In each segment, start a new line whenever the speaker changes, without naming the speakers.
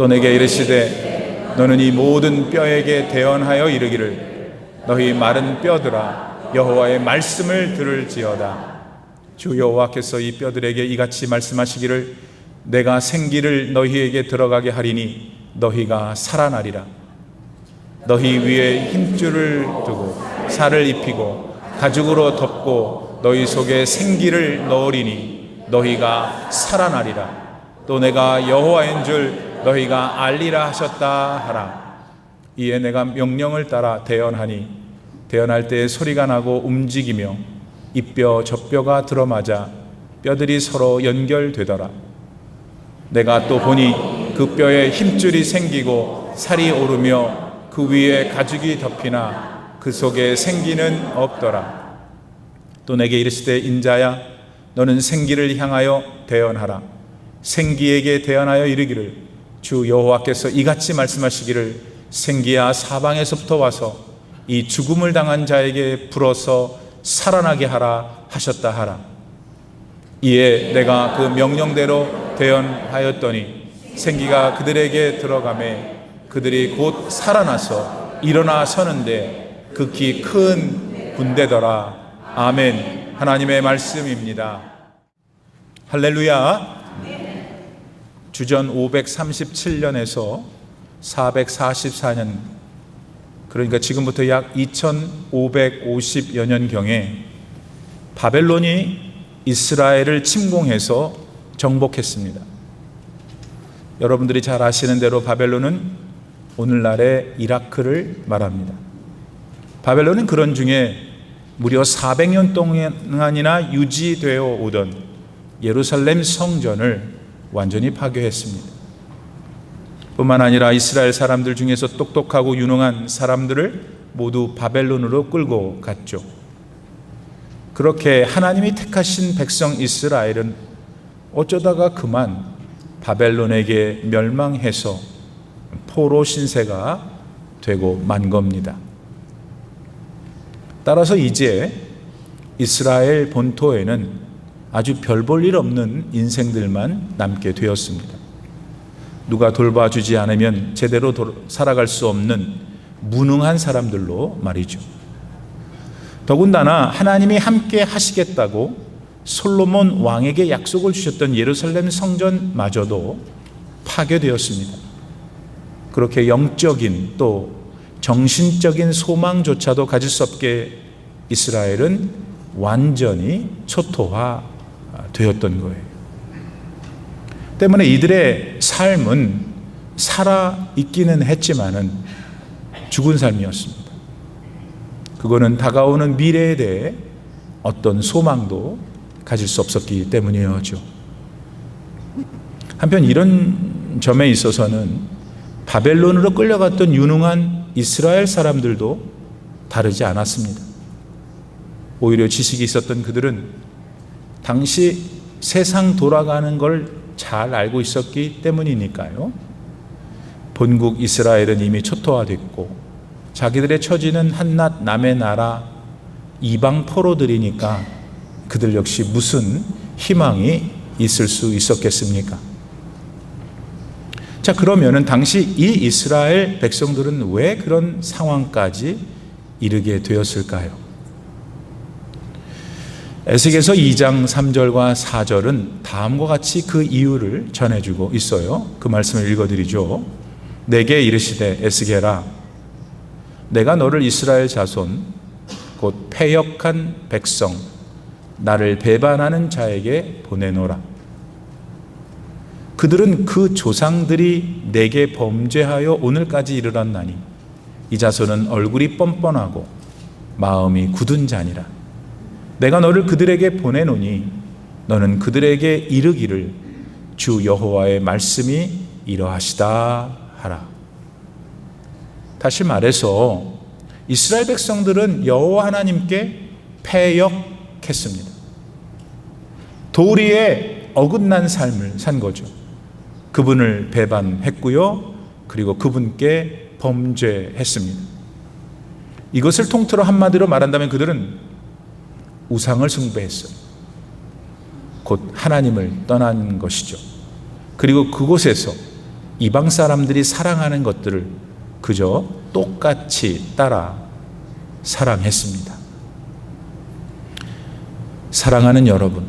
또 내게 이르시되 너는 이 모든 뼈에게 대언하여 이르기를 너희 마른 뼈들아 여호와의 말씀을 들을지어다. 주 여호와께서 이 뼈들에게 이같이 말씀하시기를 내가 생기를 너희에게 들어가게 하리니 너희가 살아나리라. 너희 위에 힘줄을 두고 살을 입히고 가죽으로 덮고 너희 속에 생기를 넣으리니 너희가 살아나리라. 또 내가 여호와인 줄 너희가 알리라 하셨다 하라. 이에 내가 명령을 따라 대언하니 대언할 때 소리가 나고 움직이며 이뼈 저뼈가 들어맞아 뼈들이 서로 연결되더라. 내가 또 보니 그 뼈에 힘줄이 생기고 살이 오르며 그 위에 가죽이 덮이나 그 속에 생기는 없더라. 또 내게 이르시되 인자야 너는 생기를 향하여 대언하라. 생기에게 대언하여 이르기를 주 여호와께서 이같이 말씀하시기를 생기야 사방에서부터 와서 이 죽음을 당한 자에게 불어서 살아나게 하라 하셨다 하라. 이에 내가 그 명령대로 대언하였더니 생기가 그들에게 들어가매 그들이 곧 살아나서 일어나 서는데 극히 큰 군대더라. 아멘. 하나님의 말씀입니다. 할렐루야. 주전 537년에서 444년 그러니까 지금부터 약 2550여 년경에 바벨론이 이스라엘을 침공해서 정복했습니다. 여러분들이 잘 아시는 대로 바벨론은 오늘날의 이라크를 말합니다. 바벨론은 그런 중에 무려 400년 동안이나 유지되어 오던 예루살렘 성전을 완전히 파괴했습니다. 뿐만 아니라 이스라엘 사람들 중에서 똑똑하고 유능한 사람들을 모두 바벨론으로 끌고 갔죠. 그렇게 하나님이 택하신 백성 이스라엘은 어쩌다가 그만 바벨론에게 멸망해서 포로 신세가 되고 만 겁니다. 따라서 이제 이스라엘 본토에는 아주 별 볼 일 없는 인생들만 남게 되었습니다. 누가 돌봐주지 않으면 제대로 살아갈 수 없는 무능한 사람들로 말이죠. 더군다나 하나님이 함께 하시겠다고 솔로몬 왕에게 약속을 주셨던 예루살렘 성전마저도 파괴되었습니다. 그렇게 영적인 또 정신적인 소망조차도 가질 수 없게 이스라엘은 완전히 초토화 되었던 거예요. 때문에 이들의 삶은 살아 있기는 했지만은 죽은 삶이었습니다. 그거는 다가오는 미래에 대해 어떤 소망도 가질 수 없었기 때문이었죠. 한편 이런 점에 있어서는 바벨론으로 끌려갔던 유능한 이스라엘 사람들도 다르지 않았습니다. 오히려 지식이 있었던 그들은 당시 세상 돌아가는 걸 잘 알고 있었기 때문이니까요. 본국 이스라엘은 이미 초토화됐고 자기들의 처지는 한낱 남의 나라 이방 포로들이니까 그들 역시 무슨 희망이 있을 수 있었겠습니까? 자, 그러면은 당시 이 이스라엘 백성들은 왜 그런 상황까지 이르게 되었을까요? 에스겔서 2장 3절과 4절은 다음과 같이 그 이유를 전해주고 있어요. 그 말씀을 읽어드리죠. 내게 이르시되 에스겔아, 내가 너를 이스라엘 자손 곧 패역한 백성 나를 배반하는 자에게 보내노라. 그들은 그 조상들이 내게 범죄하여 오늘까지 이르렀나니 이 자손은 얼굴이 뻔뻔하고 마음이 굳은 자니라. 내가 너를 그들에게 보내노니 너는 그들에게 이르기를 주 여호와의 말씀이 이러하시다 하라. 다시 말해서 이스라엘 백성들은 여호와 하나님께 패역했습니다. 도리에 어긋난 삶을 산 거죠. 그분을 배반했고요. 그리고 그분께 범죄했습니다. 이것을 통틀어 한마디로 말한다면 그들은 우상을 숭배했어요. 곧 하나님을 떠난 것이죠. 그리고 그곳에서 이방 사람들이 사랑하는 것들을 그저 똑같이 따라 사랑했습니다. 사랑하는 여러분,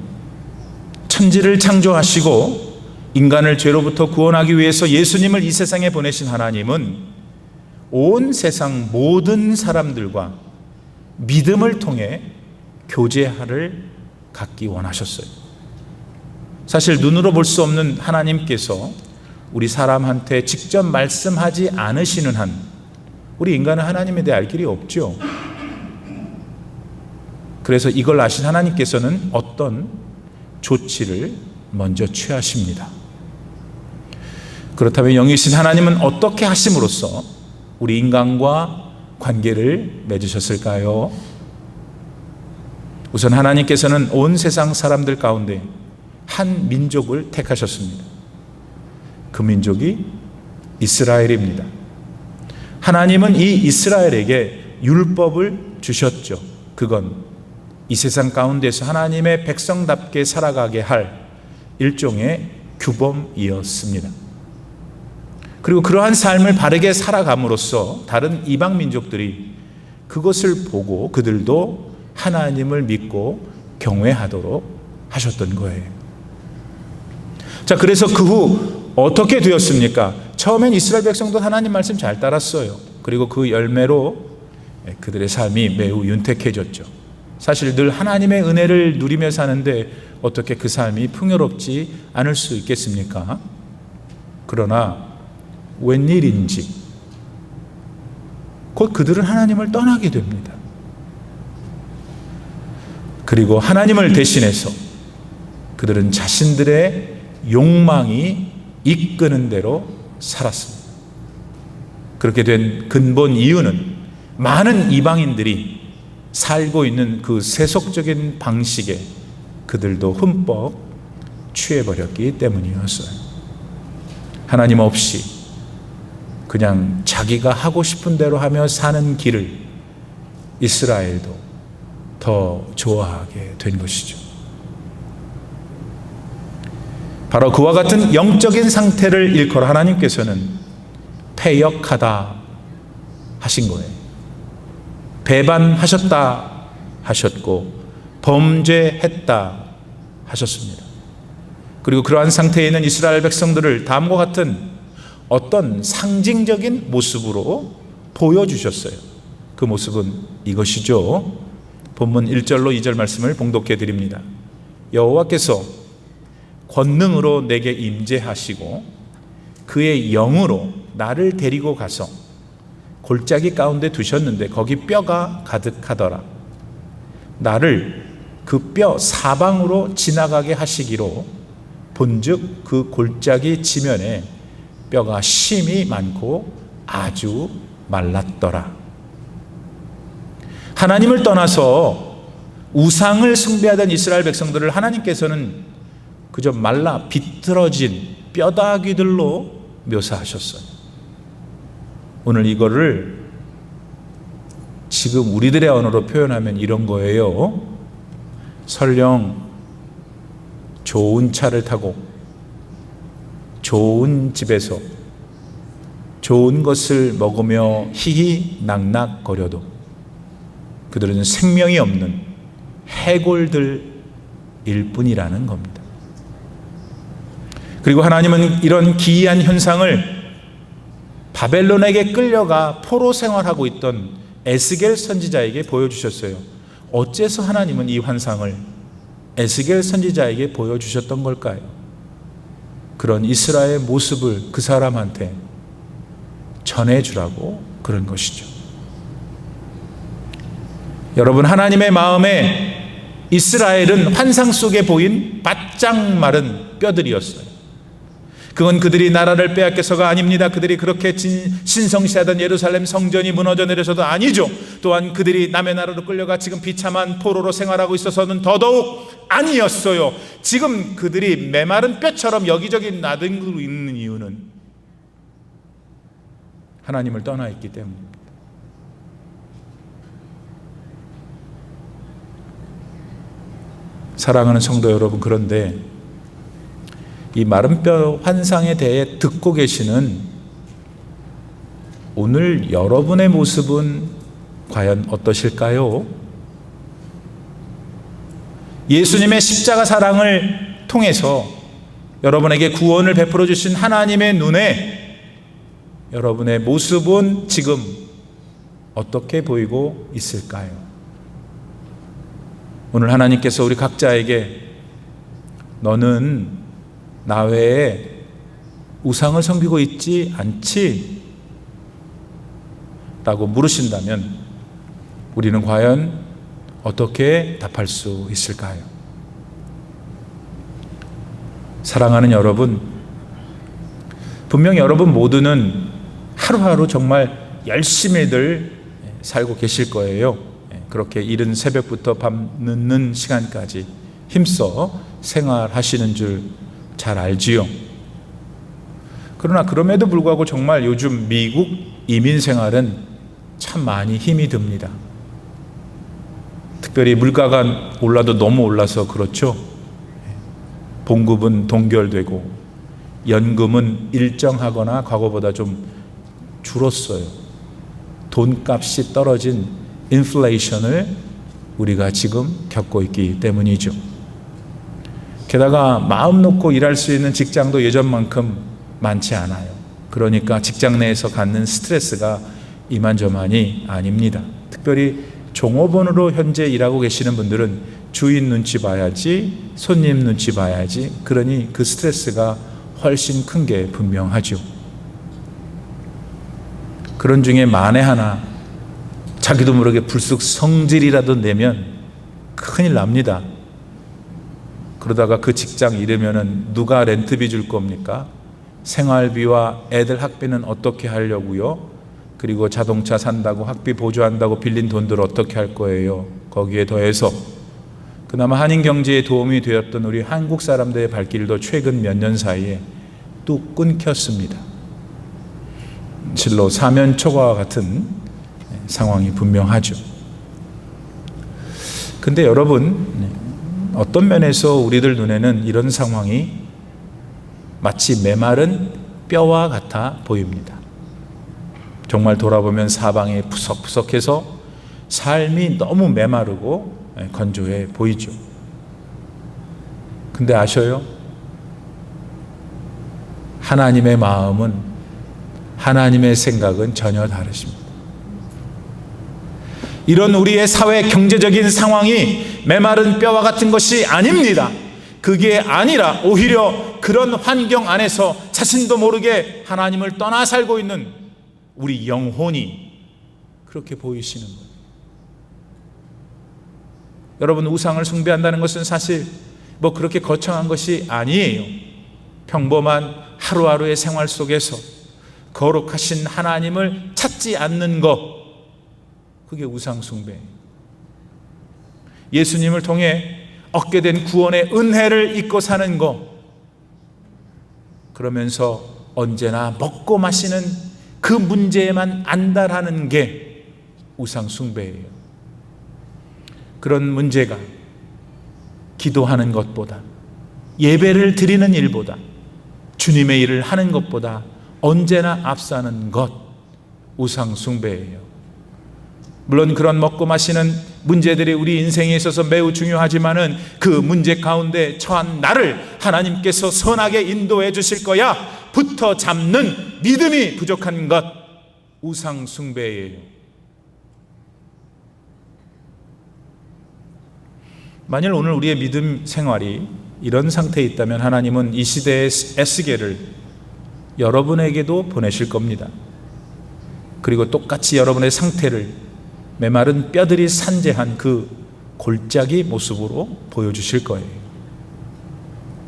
천지를 창조하시고 인간을 죄로부터 구원하기 위해서 예수님을 이 세상에 보내신 하나님은 온 세상 모든 사람들과 믿음을 통해 교제를 갖기 원하셨어요. 사실 눈으로 볼 수 없는 하나님께서 우리 사람한테 직접 말씀하지 않으시는 한 우리 인간은 하나님에 대해 알 길이 없죠. 그래서 이걸 아신 하나님께서는 어떤 조치를 먼저 취하십니다. 그렇다면 영이신 하나님은 어떻게 하심으로써 우리 인간과 관계를 맺으셨을까요? 우선 하나님께서는 온 세상 사람들 가운데 한 민족을 택하셨습니다. 그 민족이 이스라엘입니다. 하나님은 이 이스라엘에게 율법을 주셨죠. 그건 이 세상 가운데서 하나님의 백성답게 살아가게 할 일종의 규범이었습니다. 그리고 그러한 삶을 바르게 살아감으로써 다른 이방 민족들이 그것을 보고 그들도 하나님을 믿고 경외하도록 하셨던 거예요. 자, 그래서 그 후 어떻게 되었습니까? 처음엔 이스라엘 백성도 하나님 말씀 잘 따랐어요. 그리고 그 열매로 그들의 삶이 매우 윤택해졌죠. 사실 늘 하나님의 은혜를 누리며 사는데 어떻게 그 삶이 풍요롭지 않을 수 있겠습니까? 그러나 웬일인지 곧 그들은 하나님을 떠나게 됩니다. 그리고 하나님을 대신해서 그들은 자신들의 욕망이 이끄는 대로 살았습니다. 그렇게 된 근본 이유는 많은 이방인들이 살고 있는 그 세속적인 방식에 그들도 흠뻑 취해버렸기 때문이었어요. 하나님 없이 그냥 자기가 하고 싶은 대로 하며 사는 길을 이스라엘도 더 좋아하게 된 것이죠. 바로 그와 같은 영적인 상태를 일컬어 하나님께서는 패역하다 하신 거예요. 배반하셨다 하셨고 범죄했다 하셨습니다. 그리고 그러한 상태에 있는 이스라엘 백성들을 다음과 같은 어떤 상징적인 모습으로 보여주셨어요. 그 모습은 이것이죠. 본문 1절로 2절 말씀을 봉독해 드립니다. 여호와께서 권능으로 내게 임재하시고 그의 영으로 나를 데리고 가서 골짜기 가운데 두셨는데 거기 뼈가 가득하더라. 나를 그 뼈 사방으로 지나가게 하시기로 본즉 그 골짜기 지면에 뼈가 심이 많고 아주 말랐더라. 하나님을 떠나서 우상을 숭배하던 이스라엘 백성들을 하나님께서는 그저 말라 비틀어진 뼈다귀들로 묘사하셨어요. 오늘 이거를 지금 우리들의 언어로 표현하면 이런 거예요. 설령 좋은 차를 타고 좋은 집에서 좋은 것을 먹으며 희희낙낙거려도 그들은 생명이 없는 해골들일 뿐이라는 겁니다. 그리고 하나님은 이런 기이한 현상을 바벨론에게 끌려가 포로 생활하고 있던 에스겔 선지자에게 보여주셨어요. 어째서 하나님은 이 환상을 에스겔 선지자에게 보여주셨던 걸까요? 그런 이스라엘 모습을 그 사람한테 전해주라고 그런 것이죠. 여러분, 하나님의 마음에 이스라엘은 환상 속에 보인 바짝 마른 뼈들이었어요. 그건 그들이 나라를 빼앗겨서가 아닙니다. 그들이 그렇게 진, 신성시하던 예루살렘 성전이 무너져 내려서도 아니죠. 또한 그들이 남의 나라로 끌려가 지금 비참한 포로로 생활하고 있어서는 더더욱 아니었어요. 지금 그들이 메마른 뼈처럼 여기저기 나등고 있는 이유는 하나님을 떠나 있기 때문입니다. 사랑하는 성도 여러분, 그런데 이 마른 뼈 환상에 대해 듣고 계시는 오늘 여러분의 모습은 과연 어떠실까요? 예수님의 십자가 사랑을 통해서 여러분에게 구원을 베풀어 주신 하나님의 눈에 여러분의 모습은 지금 어떻게 보이고 있을까요? 오늘 하나님께서 우리 각자에게 너는 나 외에 우상을 섬기고 있지 않지? 라고 물으신다면 우리는 과연 어떻게 답할 수 있을까요? 사랑하는 여러분, 분명 여러분 모두는 하루하루 정말 열심히들 살고 계실 거예요. 그렇게 이른 새벽부터 밤 늦는 시간까지 힘써 생활하시는 줄 잘 알지요. 그러나 그럼에도 불구하고 정말 요즘 미국 이민 생활은 참 많이 힘이 듭니다. 특별히 물가가 올라도 너무 올라서 그렇죠. 봉급은 동결되고 연금은 일정하거나 과거보다 좀 줄었어요. 돈값이 떨어진 인플레이션을 우리가 지금 겪고 있기 때문이죠. 게다가 마음 놓고 일할 수 있는 직장도 예전만큼 많지 않아요. 그러니까 직장 내에서 갖는 스트레스가 이만저만이 아닙니다. 특별히 종업원으로 현재 일하고 계시는 분들은 주인 눈치 봐야지, 손님 눈치 봐야지, 그러니 그 스트레스가 훨씬 큰 게 분명하죠. 그런 중에 만에 하나 자기도 모르게 불쑥 성질이라도 내면 큰일 납니다. 그러다가 그 직장 잃으면은 누가 렌트비 줄 겁니까? 생활비와 애들 학비는 어떻게 하려고요? 그리고 자동차 산다고 학비 보조한다고 빌린 돈들 어떻게 할 거예요? 거기에 더해서 그나마 한인 경제에 도움이 되었던 우리 한국 사람들의 발길도 최근 몇 년 사이에 뚝 끊겼습니다. 실로 사면초가와 같은 상황이 분명하죠. 근데 여러분 어떤 면에서 우리들 눈에는 이런 상황이 마치 메마른 뼈와 같아 보입니다. 정말 돌아보면 사방이 푸석푸석해서 삶이 너무 메마르고 건조해 보이죠. 근데 아셔요? 하나님의 마음은 하나님의 생각은 전혀 다르십니다. 이런 우리의 사회 경제적인 상황이 메마른 뼈와 같은 것이 아닙니다. 그게 아니라 오히려 그런 환경 안에서 자신도 모르게 하나님을 떠나 살고 있는 우리 영혼이 그렇게 보이시는 거예요. 여러분 우상을 숭배한다는 것은 사실 뭐 그렇게 거창한 것이 아니에요. 평범한 하루하루의 생활 속에서 거룩하신 하나님을 찾지 않는 것 그게 우상 숭배. 예수님을 통해 얻게 된 구원의 은혜를 잊고 사는 것. 그러면서 언제나 먹고 마시는 그 문제에만 안달하는 게 우상 숭배예요. 그런 문제가 기도하는 것보다 예배를 드리는 일보다 주님의 일을 하는 것보다 언제나 앞서는 것 우상 숭배예요. 물론 그런 먹고 마시는 문제들이 우리 인생에 있어서 매우 중요하지만은 그 문제 가운데 처한 나를 하나님께서 선하게 인도해 주실 거야 붙어 잡는 믿음이 부족한 것 우상 숭배예요. 만일 오늘 우리의 믿음 생활이 이런 상태에 있다면 하나님은 이 시대의 에스겔을 여러분에게도 보내실 겁니다. 그리고 똑같이 여러분의 상태를 메마른 뼈들이 산재한 그 골짜기 모습으로 보여주실 거예요.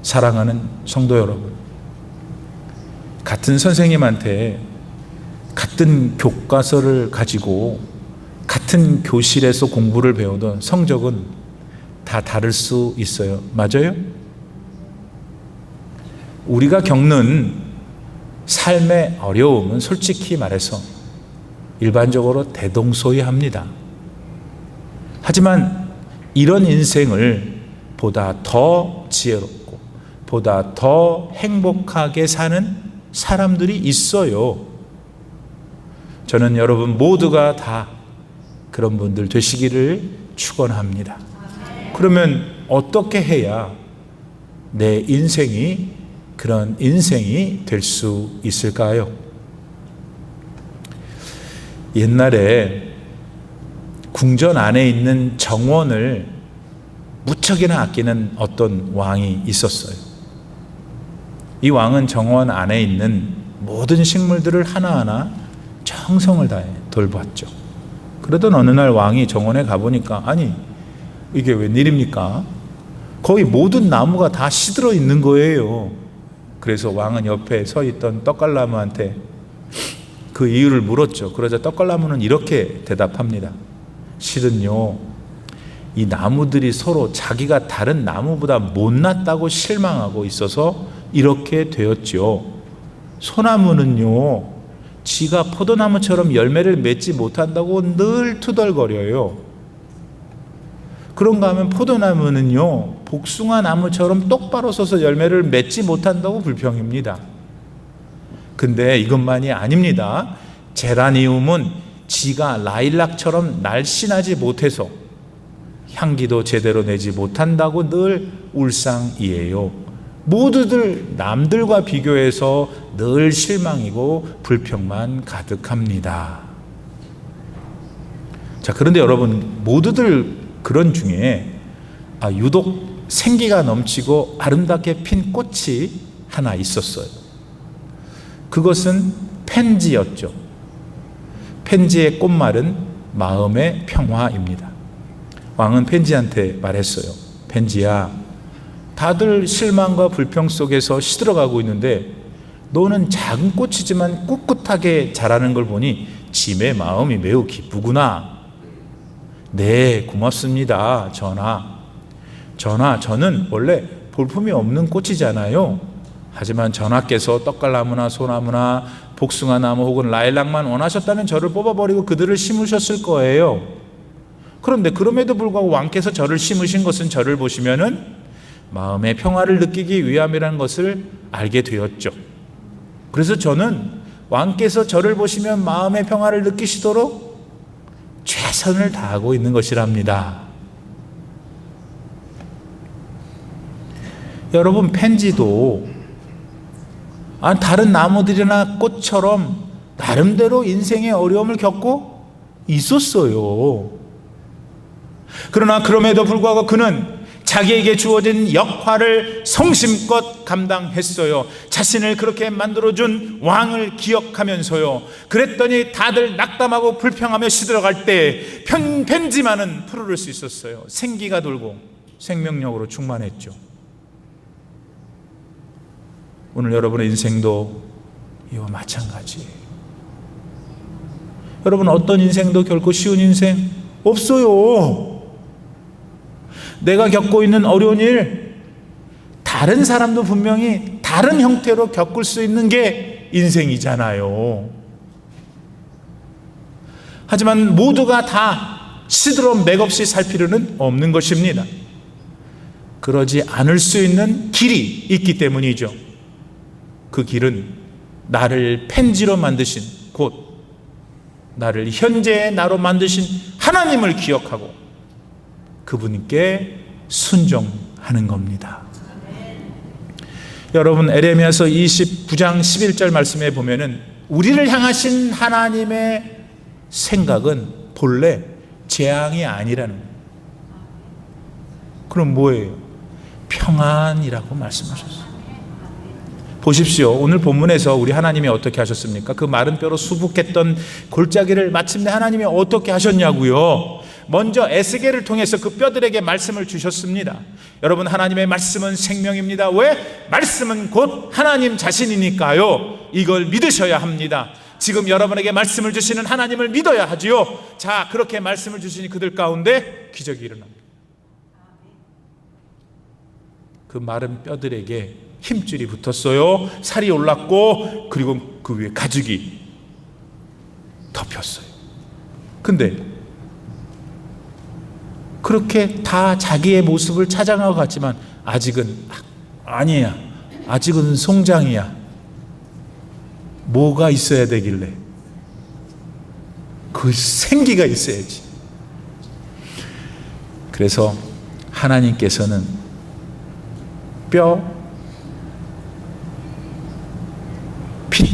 사랑하는 성도 여러분, 같은 선생님한테 같은 교과서를 가지고 같은 교실에서 공부를 배우던 성적은 다 다를 수 있어요. 맞아요? 우리가 겪는 삶의 어려움은 솔직히 말해서 일반적으로 대동소이합니다. 하지만 이런 인생을 보다 더 지혜롭고 보다 더 행복하게 사는 사람들이 있어요. 저는 여러분 모두가 다 그런 분들 되시기를 축원합니다. 그러면 어떻게 해야 내 인생이 그런 인생이 될 수 있을까요? 옛날에 궁전 안에 있는 정원을 무척이나 아끼는 어떤 왕이 있었어요. 이 왕은 정원 안에 있는 모든 식물들을 하나하나 정성을 다해 돌봤죠. 그러던 어느 날 왕이 정원에 가보니까 아니 이게 웬일입니까? 거의 모든 나무가 다 시들어 있는 거예요. 그래서 왕은 옆에 서 있던 떡갈나무한테 그 이유를 물었죠. 그러자 떡갈나무는 이렇게 대답합니다. 실은요, 이 나무들이 서로 자기가 다른 나무보다 못났다고 실망하고 있어서 이렇게 되었죠. 소나무는요, 지가 포도나무처럼 열매를 맺지 못한다고 늘 투덜거려요. 그런가 하면 포도나무는요, 복숭아 나무처럼 똑바로 서서 열매를 맺지 못한다고 불평입니다. 근데 이것만이 아닙니다. 제라니움은 지가 라일락처럼 날씬하지 못해서 향기도 제대로 내지 못한다고 늘 울상이에요. 모두들 남들과 비교해서 늘 실망이고 불평만 가득합니다. 자, 그런데 여러분, 모두들 그런 중에 아, 유독 생기가 넘치고 아름답게 핀 꽃이 하나 있었어요. 그것은 펜지였죠. 펜지의 꽃말은 마음의 평화입니다. 왕은 펜지한테 말했어요. 펜지야, 다들 실망과 불평 속에서 시들어가고 있는데 너는 작은 꽃이지만 꿋꿋하게 자라는 걸 보니 짐의 마음이 매우 기쁘구나. 네, 고맙습니다. 전하. 전하, 저는 원래 볼품이 없는 꽃이잖아요. 하지만 전하께서 떡갈나무나 소나무나 복숭아 나무 혹은 라일락만 원하셨다면 저를 뽑아버리고 그들을 심으셨을 거예요. 그런데 그럼에도 불구하고 왕께서 저를 심으신 것은 저를 보시면은 마음의 평화를 느끼기 위함이라는 것을 알게 되었죠. 그래서 저는 왕께서 저를 보시면 마음의 평화를 느끼시도록 최선을 다하고 있는 것이랍니다. 여러분 펜지도 아, 다른 나무들이나 꽃처럼 나름대로 인생의 어려움을 겪고 있었어요. 그러나 그럼에도 불구하고 그는 자기에게 주어진 역할을 성심껏 감당했어요. 자신을 그렇게 만들어준 왕을 기억하면서요. 그랬더니 다들 낙담하고 불평하며 시들어갈 때 편, 편지만은 푸르를 수 있었어요. 생기가 돌고 생명력으로 충만했죠. 오늘 여러분의 인생도 이와 마찬가지예요. 여러분 어떤 인생도 결코 쉬운 인생 없어요. 내가 겪고 있는 어려운 일, 다른 사람도 분명히 다른 형태로 겪을 수 있는 게 인생이잖아요. 하지만 모두가 다 시드러 맥없이 살 필요는 없는 것입니다. 그러지 않을 수 있는 길이 있기 때문이죠. 그 길은 나를 펜지로 만드신 곧 나를 현재의 나로 만드신 하나님을 기억하고 그분께 순종하는 겁니다. 여러분 에레미야서 29장 11절 말씀에 보면은 우리를 향하신 하나님의 생각은 본래 재앙이 아니라는 거예요. 그럼 뭐예요? 평안이라고 말씀하셨어요. 보십시오. 오늘 본문에서 우리 하나님이 어떻게 하셨습니까? 그 마른 뼈로 수북했던 골짜기를 마침내 하나님이 어떻게 하셨냐고요? 먼저 에스겔을 통해서 그 뼈들에게 말씀을 주셨습니다. 여러분 하나님의 말씀은 생명입니다. 왜? 말씀은 곧 하나님 자신이니까요. 이걸 믿으셔야 합니다. 지금 여러분에게 말씀을 주시는 하나님을 믿어야 하지요. 자, 그렇게 말씀을 주시니 그들 가운데 기적이 일어납니다. 그 마른 뼈들에게 힘줄이 붙었어요. 살이 올랐고 그리고 그 위에 가죽이 덮였어요. 근데 그렇게 다 자기의 모습을 찾아가고 갔지만 아직은 아니야. 아직은 송장이야. 뭐가 있어야 되길래? 그 생기가 있어야지. 그래서 하나님께서는 뼈,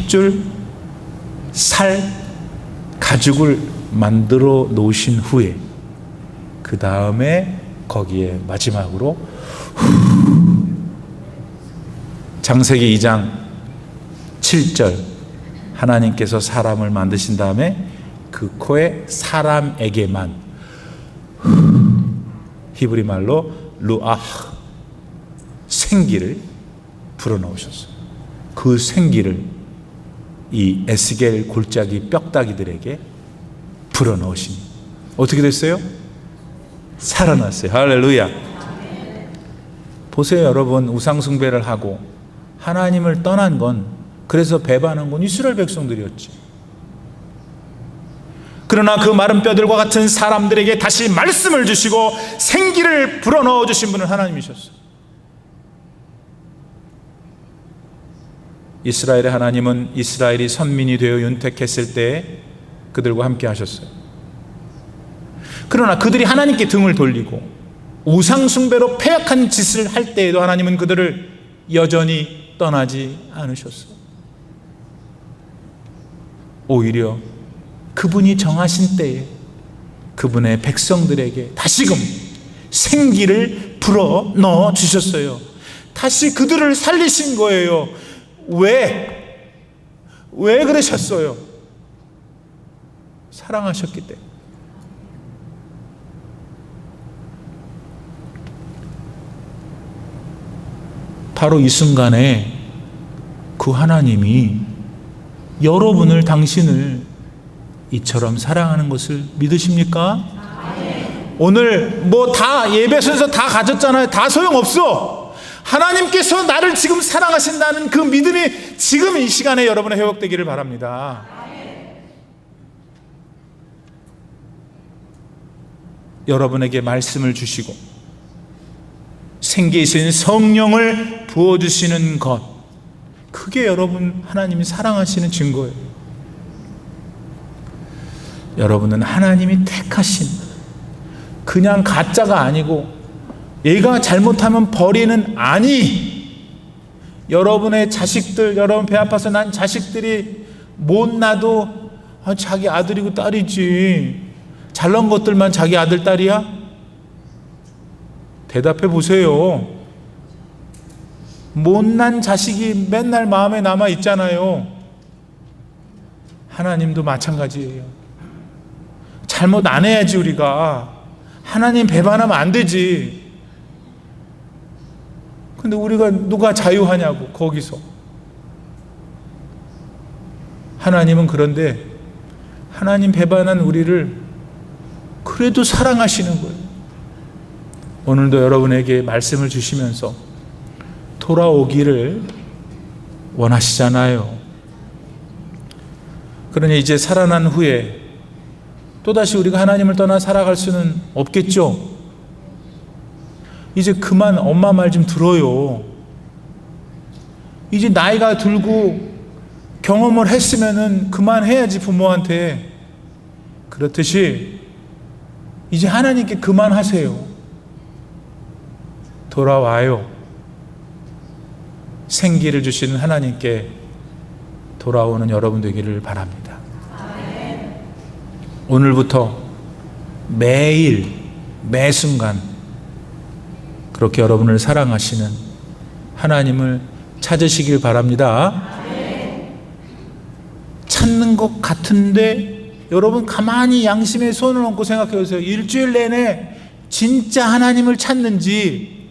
핏줄, 살, 가죽을 만들어 놓으신 후에 그 다음에 거기에 마지막으로 장세기 2장 7절 하나님께서 사람을 만드신 다음에 그 코에 사람에게만 히브리 말로 루아흐 생기를 불어넣으셨어요. 그 생기를 이 에스겔 골짜기 뼈다귀들에게 불어넣으시니 어떻게 됐어요? 살아났어요. 할렐루야. 보세요, 여러분. 우상숭배를 하고 하나님을 떠난 건 그래서 배반한 건 이스라엘 백성들이었지. 그러나 그 마른 뼈들과 같은 사람들에게 다시 말씀을 주시고 생기를 불어넣어 주신 분은 하나님이셨어요. 이스라엘의 하나님은 이스라엘이 선민이 되어 윤택했을 때 그들과 함께 하셨어요. 그러나 그들이 하나님께 등을 돌리고 우상숭배로 패약한 짓을 할 때에도 하나님은 그들을 여전히 떠나지 않으셨어요. 오히려 그분이 정하신 때에 그분의 백성들에게 다시금 생기를 불어 넣어 주셨어요. 다시 그들을 살리신 거예요. 왜? 왜 그러셨어요? 사랑하셨기 때문에. 바로 이 순간에 그 하나님이 여러분을 당신을 이처럼 사랑하는 것을 믿으십니까? 오늘 뭐 다 예배 순서 다 가졌잖아요. 다 소용없어. 하나님께서 나를 지금 사랑하신다는 그 믿음이 지금 이 시간에 여러분의 회복되기를 바랍니다. 여러분에게 말씀을 주시고 있는 성령을 부어 주시는 것 그게 여러분 하나님이 사랑하시는 증거예요. 여러분은 하나님이 택하신 그냥 가짜가 아니고 얘가 잘못하면 버리는 아니 여러분의 자식들 여러분 배 아파서 난 자식들이 못 나도 아, 자기 아들이고 딸이지 잘난 것들만 자기 아들 딸이야? 대답해 보세요. 못난 자식이 맨날 마음에 남아 있잖아요. 하나님도 마찬가지예요. 잘못 안 해야지 우리가 하나님 배반하면 안 되지. 근데 우리가 누가 자유하냐고 거기서 하나님은 그런데 하나님 배반한 우리를 그래도 사랑하시는 거예요. 오늘도 여러분에게 말씀을 주시면서 돌아오기를 원하시잖아요. 그러니 이제 살아난 후에 또다시 우리가 하나님을 떠나 살아갈 수는 없겠죠. 이제 그만 엄마 말 좀 들어요. 이제 나이가 들고 경험을 했으면은 그만해야지 부모한테. 그렇듯이 이제 하나님께 그만하세요. 돌아와요. 생기를 주시는 하나님께 돌아오는 여러분 되기를 바랍니다. 오늘부터 매일, 매 순간 그렇게 여러분을 사랑하시는 하나님을 찾으시길 바랍니다. 찾는 것 같은데 여러분 가만히 양심의 손을 얹고 생각해 보세요. 일주일 내내 진짜 하나님을 찾는지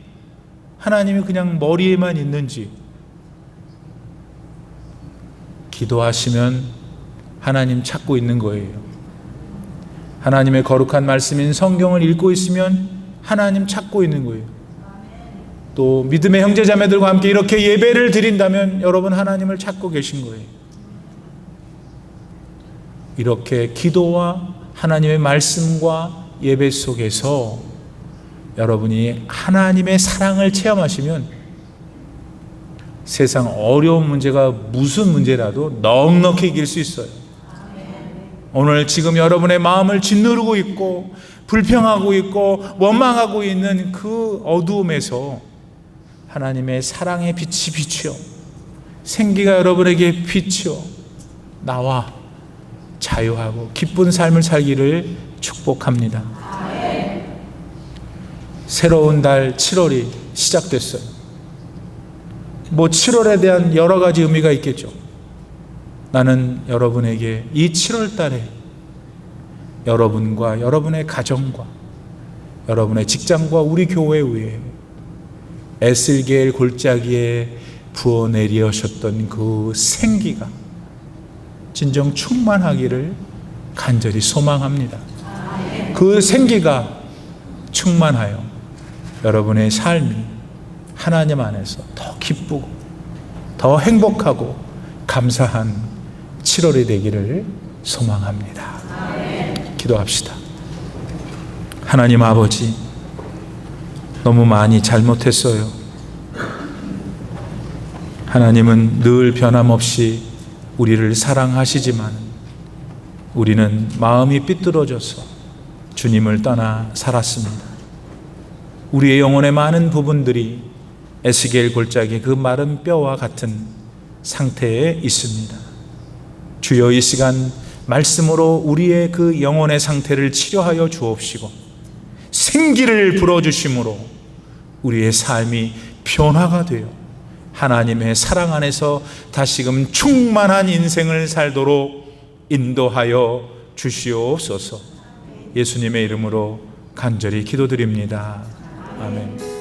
하나님이 그냥 머리에만 있는지 기도하시면 하나님 찾고 있는 거예요. 하나님의 거룩한 말씀인 성경을 읽고 있으면 하나님 찾고 있는 거예요. 또 믿음의 형제자매들과 함께 이렇게 예배를 드린다면 여러분 하나님을 찾고 계신 거예요. 이렇게 기도와 하나님의 말씀과 예배 속에서 여러분이 하나님의 사랑을 체험하시면 세상 어려운 문제가 무슨 문제라도 넉넉히 이길 수 있어요. 오늘 지금 여러분의 마음을 짓누르고 있고 불평하고 있고 원망하고 있는 그 어두움에서 하나님의 사랑의 빛이 비추어 생기가 여러분에게 비추어 나와 자유하고 기쁜 삶을 살기를 축복합니다. 새로운 달 7월이 시작됐어요. 뭐 7월에 대한 여러 가지 의미가 있겠죠. 나는 여러분에게 이 7월 달에 여러분과 여러분의 가정과 여러분의 직장과 우리 교회 위에 에슬겔 골짜기에 부어 내리셨던 그 생기가 진정 충만하기를 간절히 소망합니다. 그 생기가 충만하여 여러분의 삶이 하나님 안에서 더 기쁘고 더 행복하고 감사한 7월이 되기를 소망합니다. 기도합시다. 하나님 아버지, 너무 많이 잘못했어요. 하나님은 늘 변함없이 우리를 사랑하시지만 우리는 마음이 삐뚤어져서 주님을 떠나 살았습니다. 우리의 영혼의 많은 부분들이 에스겔 골짜기 그 마른 뼈와 같은 상태에 있습니다. 주여 이 시간 말씀으로 우리의 그 영혼의 상태를 치료하여 주옵시고 생기를 불어주심으로 우리의 삶이 변화가 되어 하나님의 사랑 안에서 다시금 충만한 인생을 살도록 인도하여 주시옵소서 예수님의 이름으로 간절히 기도드립니다. 아멘.